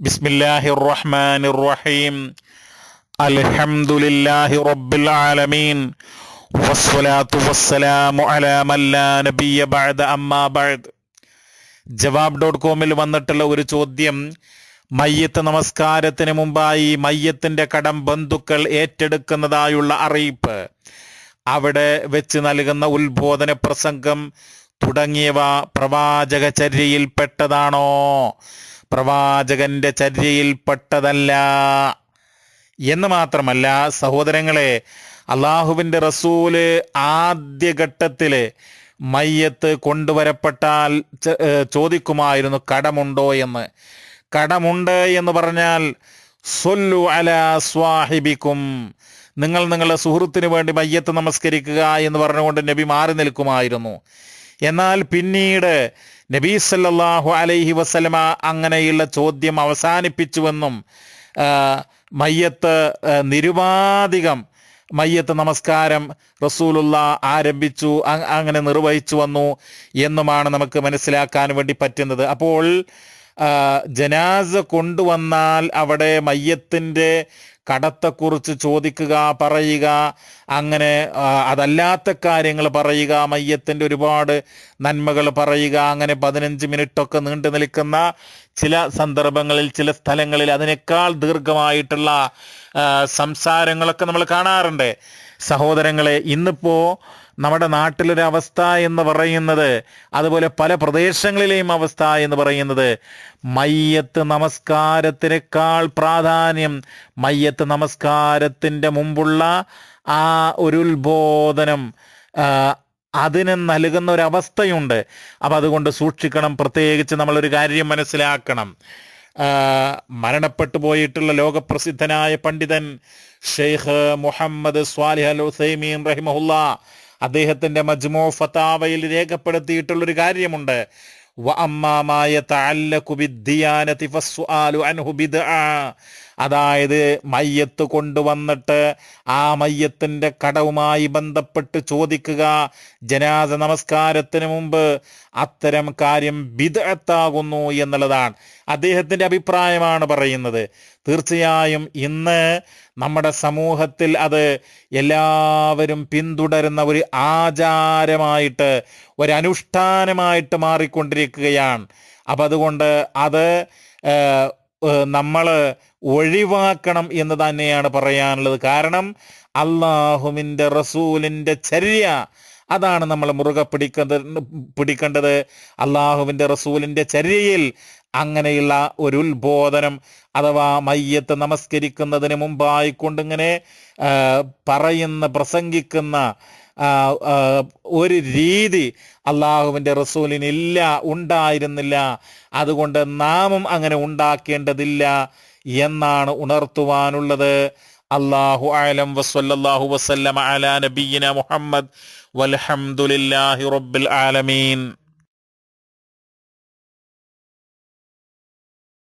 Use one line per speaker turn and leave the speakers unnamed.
ബിസ്മില്ലാഹി റഹ്മാൻ റഹീം അൽഹംദുലില്ലാഹി റബ്ബിൽ ആലമീൻ. വസ്സലാത്തു വസ്സലാമു അലാ മല്ലാ നബിയ ബഅദ അമ്മാ ബഅദ്. ജവാബ് ഡോട്ട് കോമിൽ വന്നിട്ടുള്ള ഒരു ചോദ്യം മയ്യത്ത് നമസ്കാരത്തിന് മുമ്പായി മയ്യത്തിന്റെ കടം ബന്ധുക്കൾ ഏറ്റെടുക്കുന്നതായുള്ള അറിയിപ്പ്. അവിടെ വെച്ച് നൽകുന്ന ഉത്ബോധന പ്രസംഗം തുടങ്ങിയവ പ്രവാചക ചര്യയിൽപ്പെട്ടതാണോ പ്രവാചകന്റെ ചര്യയിൽപ്പെട്ടതല്ല എന്ന് മാത്രമല്ല സഹോദരങ്ങളെ അള്ളാഹുവിന്റെ റസൂൽ ആദ്യഘട്ടത്തിൽ മയ്യത്ത് കൊണ്ടുവരപ്പെട്ടാൽ ചോദിക്കുമായിരുന്നു കടമുണ്ടോ എന്ന്. കടമുണ്ട് എന്ന് പറഞ്ഞാൽ സൊല്ലു അല സ്വാഹിബിക്കും. നിങ്ങൾ നിങ്ങളുടെ സുഹൃത്തിന് വേണ്ടി മയ്യത്ത് നമസ്കരിക്കുക എന്ന് പറഞ്ഞുകൊണ്ട് നബി മാറി നിൽക്കുമായിരുന്നു. എന്നാൽ പിന്നീട് നബി സല്ലല്ലാഹു അലൈഹി വസല്ലമ അങ്ങനെയുള്ള ചോദ്യം അവസാനിപ്പിച്ചുവെന്നും മയ്യത്ത് നിരുപാധികം മയ്യത്ത് നമസ്കാരം റസൂലുള്ള ആരംഭിച്ചു അങ്ങനെ നിർവഹിച്ചു വന്നു എന്നുമാണ് നമുക്ക് മനസ്സിലാക്കാൻ വേണ്ടി പറ്റുന്നത്. അപ്പോൾ ജനാസ കൊണ്ടുവന്നാൽ അവിടെ മയ്യത്തിന്റെ കടത്തെക്കുറിച്ച് ചോദിക്കുക പറയുക അങ്ങനെ അതല്ലാത്ത കാര്യങ്ങൾ പറയുക മയ്യത്തിന്റെ ഒരുപാട് നന്മകൾ പറയുക അങ്ങനെ പതിനഞ്ച് മിനിറ്റൊക്കെ നീണ്ടു നിൽക്കുന്ന ചില സന്ദർഭങ്ങളിൽ ചില സ്ഥലങ്ങളിൽ അതിനേക്കാൾ ദീർഘമായിട്ടുള്ള സംസാരങ്ങളൊക്കെ നമ്മൾ കാണാറുണ്ട്. സഹോദരങ്ങളെ ഇന്നിപ്പോൾ നമ്മുടെ നാട്ടിലൊരു അവസ്ഥ എന്ന് പറയുന്നത് അതുപോലെ പല പ്രദേശങ്ങളിലെയും അവസ്ഥ എന്ന് പറയുന്നത് മയ്യത്ത് നമസ്കാരത്തിനേക്കാൾ പ്രാധാന്യം മയ്യത്ത് നമസ്കാരത്തിന്റെ മുമ്പുള്ള ആ ഒരു ഉത്ബോധനം അതിന് നൽകുന്ന ഒരു അവസ്ഥയുണ്ട് അപ്പം അതുകൊണ്ട് സൂക്ഷിക്കണം പ്രത്യേകിച്ച് നമ്മളൊരു കാര്യം മനസ്സിലാക്കണം. മരണപ്പെട്ടു പോയിട്ടുള്ള ലോകപ്രസിദ്ധനായ പണ്ഡിതൻ ഷെയ്ഖ് മുഹമ്മദ് സ്വാലിഹ് അൽ ഉസൈമീൻ റഹിമഹുല്ല അദ്ദേഹത്തിന്റെ മജ്മോ ഫതാവയിൽ രേഖപ്പെടുത്തിയിട്ടുള്ളൊരു കാര്യമുണ്ട്. അതായത് മയ്യത്ത് കൊണ്ടുവന്നിട്ട് ആ മയ്യത്തിന്റെ കടവുമായി ബന്ധപ്പെട്ട് ചോദിക്കുക. ജനാദ നമസ്കാരത്തിന് മുമ്പ് അത്തരം കാര്യം ബിദ്അത്താകുന്നു എന്നുള്ളതാണ് അദ്ദേഹത്തിന്റെ അഭിപ്രായമാണ് പറയുന്നത്. തീർച്ചയായും ഇന്ന് നമ്മുടെ സമൂഹത്തിൽ അത് എല്ലാവരും പിന്തുടരുന്ന ഒരു ആചാരമായിട്ട് ഒരനുഷ്ഠാനമായിട്ട് മാറിക്കൊണ്ടിരിക്കുകയാണ്. അപ്പം അതുകൊണ്ട് അത് നമ്മൾ ഒഴിവാക്കണം എന്ന് തന്നെയാണ് പറയാനുള്ളത്. കാരണം അള്ളാഹുവിന്റെ റസൂലിന്റെ ചര്യ അതാണ് നമ്മൾ മുറുകെ പിടിക്കേണ്ടത് പിടിക്കേണ്ടത്. അള്ളാഹുവിന്റെ റസൂലിന്റെ ചര്യയിൽ അങ്ങനെയുള്ള ഒരു ഉത്ബോധനം അഥവാ മയ്യത്ത് നമസ്കരിക്കുന്നതിന് മുമ്പായി കൊണ്ടിങ്ങനെ പറയുന്ന പ്രസംഗിക്കുന്ന ഒരു രീതി അള്ളാഹുവിന്റെ റസൂലിനില്ല ഉണ്ടായിരുന്നില്ല. അതുകൊണ്ട് നാമും അങ്ങനെ ഉണ്ടാക്കേണ്ടതില്ല എന്നാണ് ഉണർത്തുവാനുള്ളത്. അള്ളാഹു ആലം വസ്വല്ലാഹു വസ്ലം അലാ നബീന മുഹമ്മദ് വൽഹംദുലില്ലാഹി റബ്ബിൽ ആലമീൻ.